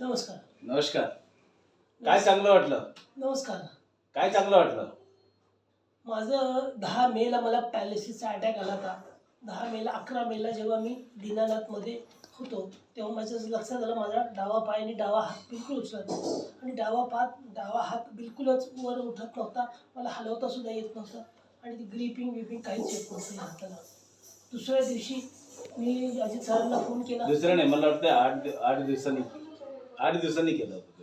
नमस्कार. नमस्कार. काय चांगलं वाटलं? नमस्कार. काय चांगलं वाटलं? माझं दहा मेला मला पॅलेसीचा अटॅक आला होता. दहा मेला अकरा मेला जेव्हा मी दीनानाथमध्ये होतो तेव्हा माझ्या लक्षात आलं माझा डावा पाय आणि डावा हात बिलकुल उचलत नव्हता. आणि डावा पाय डावा हात बिलकुलच वर उठत नव्हता. मला हलवता सुद्धा येत नव्हतं. आणि ती ग्रिपिंग विपिंग काहीच येत नव्हतं हाताला. दुसऱ्या दिवशी मी अजित सरांना फोन केला. दुसरं नाही मला वाटतं आठ आठ दिवसांनी आठ दिवसांनी केलं होतं.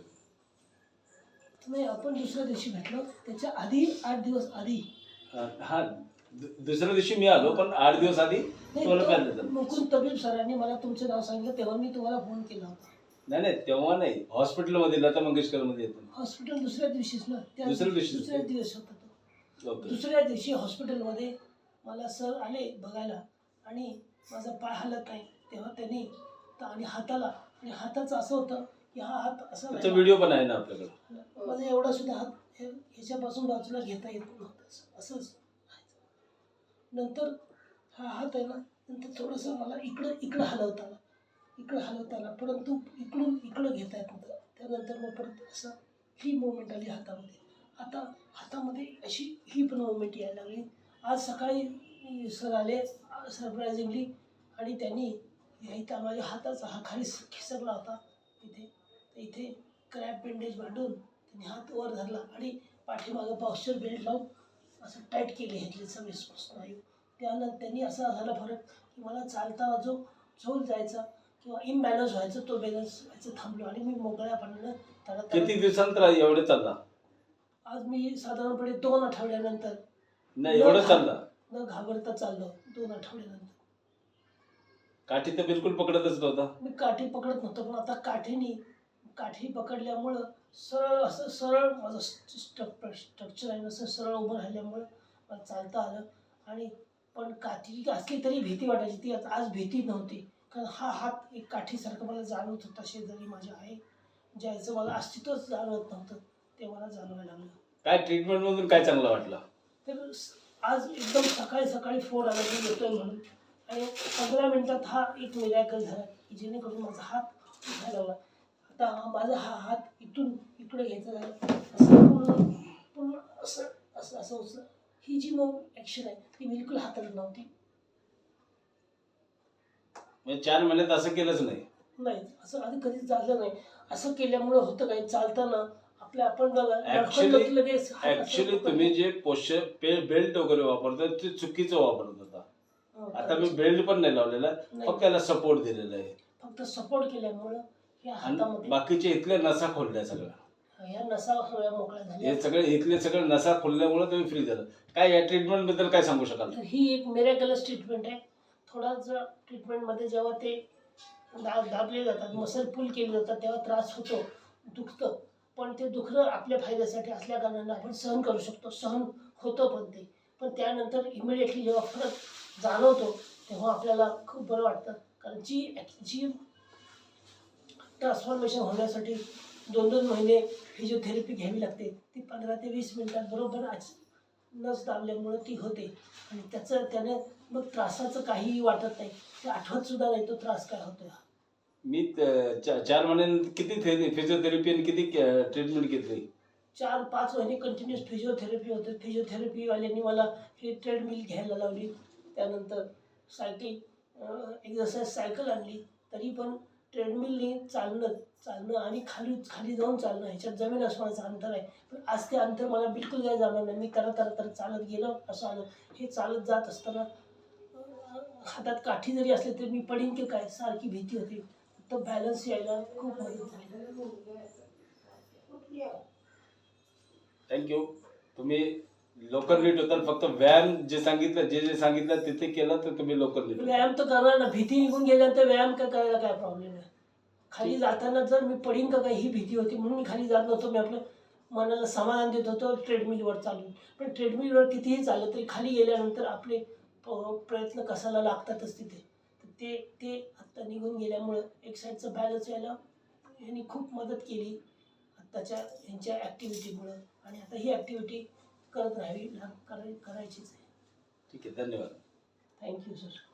नाही आपण दुसऱ्या दिवशी भेटलो. त्याच्या आधी आठ दिवस आधी. अं, हा दु- दुसऱ्या दिवशी मी आलो पण आठ दिवस आधी नाही, तुम्हाला. मुकुंद तबीब सरांनी मला तुमचं नाव सांगितलं तेव्हा मी तुम्हाला फोन केला होता. नाही नाही तेव्हा नाही. हॉस्पिटलमध्ये लता मंगेशकरमध्ये येतो. हॉस्पिटल दुसऱ्या दिवशीच ना? त्या दुसऱ्या दिवशी. दुसऱ्या दिवस होता तो. ओके. दुसऱ्या दिवशी हॉस्पिटलमध्ये मला सर आले बघायला आणि माझा पाय हलत नाही. तेव्हा त्यांनी त- आणि हाताला आणि हाताचं असं होतं की हा हात असा त्याचा व्हिडिओ पण आहे ना आपल्याकडे. माझा एवढा सुद्धा हात हे- ह्याच्यापासून बाजूला घेता येत नव्हतं. असं- असंच नंतर हा हात आहे ना नंतर थोडंसं मला इकडं इकडं हलवता आला इकडं हलवता आला परंतु इकडून इकडं घेता येत नव्हतं. त्यानंतर मग परत असं ही मुवमेंट आली हातामध्ये. आता हातामध्ये अशी ही पण मुवमेंट यायला लागली. आज सकाळी सर आले सरप्रायझिंगली आणि त्यांनी इथं माझ्या हाताचा हा खाली स- खिसकला होता इथे. तर इथे क्रॅप बँडेज बांधून त्यांनी हात वर धरला आणि पाठीमागं पॉस्चर बेल्ट लावून असं टाईट केले घेतले सगळे स्नायू. त्यानंतर त्यांनी असा झाला फरक की मला चालता जो झोल जायचा किंवा इम्बॅलन्स व्हायचं तो बॅलन्स व्हायचं थांबलो आणि मी मोकळ्यापणानं त्याला किती दिवसांतर एवढं चालला? आज मी साधारणपणे दोन आठवड्यानंतर नाही एवढं चालला. न घाबरता चाललो दोन आठवड्यानंतर. काठी तर बिलकुल पकडतच नव्हता. मी काठी पकडत नव्हतो पण आता काठीने काठी पकडल्यामुळं सरळ असं सरळ माझं स्ट्रक स्ट्रक्चर आहे असं सरळ उभं राहिल्यामुळं मला चालता आलं. आणि पण काठी असली तरी भीती वाटायची. ती आज भीती नव्हती. कारण हा हात एक काठीसारखं मला जाणवत होता शेजारी माझ्या आहे ज्याचं मला अस्तित्वच जाणवत नव्हतं ते मला जाणवायला लागलं. काय ट्रीटमेंट मधून काय चांगलं वाटलं? तर आज एकदम सकाळी सकाळी फोन आला की येतोय म्हणून. आणि पंधरा मिनिटात हा एक मिरॅकल झाला की जेणेकरून माझा हात उठायला लागला आता माझा हा हात इथून इकडे घ्यायचा झाला. असं पूर्ण पूर्ण असं असं असं उचलं ही जी मग ॲक्शन आहे ती बिलकुल हाताला नव्हती. म्हणजे चार महिन्यात असं केलंच नाही. नाही असं आधी कधीच झालं नाही. असं केल्यामुळं होतं काय? चालताना आपल्या आपण लगेच हात असं ऍक्च्युली. तुम्ही जे पोष बेल्ट वगैरे वापरता ते चुकीचं वापरत होता. हो, आता मी बेल्ट पण नाही लावलेला नाही. फक्त त्याला सपोर्ट दिलेला आहे. फक्त सपोर्ट केल्यामुळं या आणि हातामध्ये. बाकीचे इथल्या नसा खोलल्या सगळ्या. या नसा मोकळ्या झाल्या. हे सगळे इथले सगळे नसा खोलल्यामुळे तुम्ही फ्री झालं. काय या ट्रीटमेंटबद्दल काय सांगू शकाल? तर ही एक मेरेकलस ट्रीटमेंट आहे. थोडाच ट्रीटमेंटमध्ये जेव्हा ते दाब दाबले जातात मसल पुल केले जातात तेव्हा त्रास होतो दुखतं. पण ते दुखणं आपल्या फायद्यासाठी असल्या कारणानं आपण सहन करू शकतो. सहन होतं पण ते. पण त्यानंतर इमिडिएटली जेव्हा फरक जाणवतो तेव्हा आपल्याला खूप बरं वाटतं. कारण जी जी ट्रान्सफॉर्मेशन होण्यासाठी दोन दोन महिने फिजिओथेरपी घ्यावी लागते ती पंधरा ते वीस मिनिटात बरोबर आज नस दाबल्यामुळं ती होते. आणि त्याचं त्याने मग त्रासाचं काहीही वाटत नाही. ते आठवत सुद्धा नाही तो त्रास काय होतोय हा. मी चार महिन्यांनी किती फिजिओथेरपी आणि किती ट्रीटमेंट घेतली? चार पाच महिने कंटिन्युअस फिजिओथेरपी होते. फिजिओथेरपीवाल्यांनी मला ही ट्रेडमिल घ्यायला लावली. त्यानंतर सायकल एक्झरसाईज सायकल आणली. तरी पण ट्रेडमिलने चालणं चालणं आणि खाली खाली जाऊन चालणं ह्याच्यात जमीन अस्मानाचं अंतर आहे. पण आज ते अंतर मला बिलकुल काय जाणार नाही. मी करत करत चालत गेलो असं आलं. हे चालत जात असताना हातात काठी जरी असली तरी मी पडीन की काय? सारखी भीती होती. तर बॅलन्स यायला खूप मदत झाली. थँक्यू तुम्ही लवकर नीट होताल फक्त व्यायाम जे सांगितलं जे जे सांगितलं तिथे केलं तर तुम्ही लवकर नीट व्यायाम तर करणार ना. भीती निघून गेल्यानंतर व्यायाम काय करायला काय प्रॉब्लेम आहे? खाली जाताना जर मी पडीन का काय ही भीती होती. म्हणून मी खाली जात नव्हतो. मी आपलं मनाला समाधान देत होतो. ट्रेडमिलवर चालून. पण ट्रेडमिलवर कितीही चाललं तरी खाली गेल्यानंतर आपले प- प्रयत्न कसाला लागतातच तिथे? तर ते ते आत्ता निघून गेल्यामुळं एक साईडचं बॅलन्स यायला यांनी खूप मदत केली. आत्ताच्या यांच्या ॲक्टिव्हिटीमुळं आणि आता ही ॲक्टिव्हिटी करत राहावी लाग- कराय करायचीच आहे. ठीक आहे धन्यवाद. Thank you sir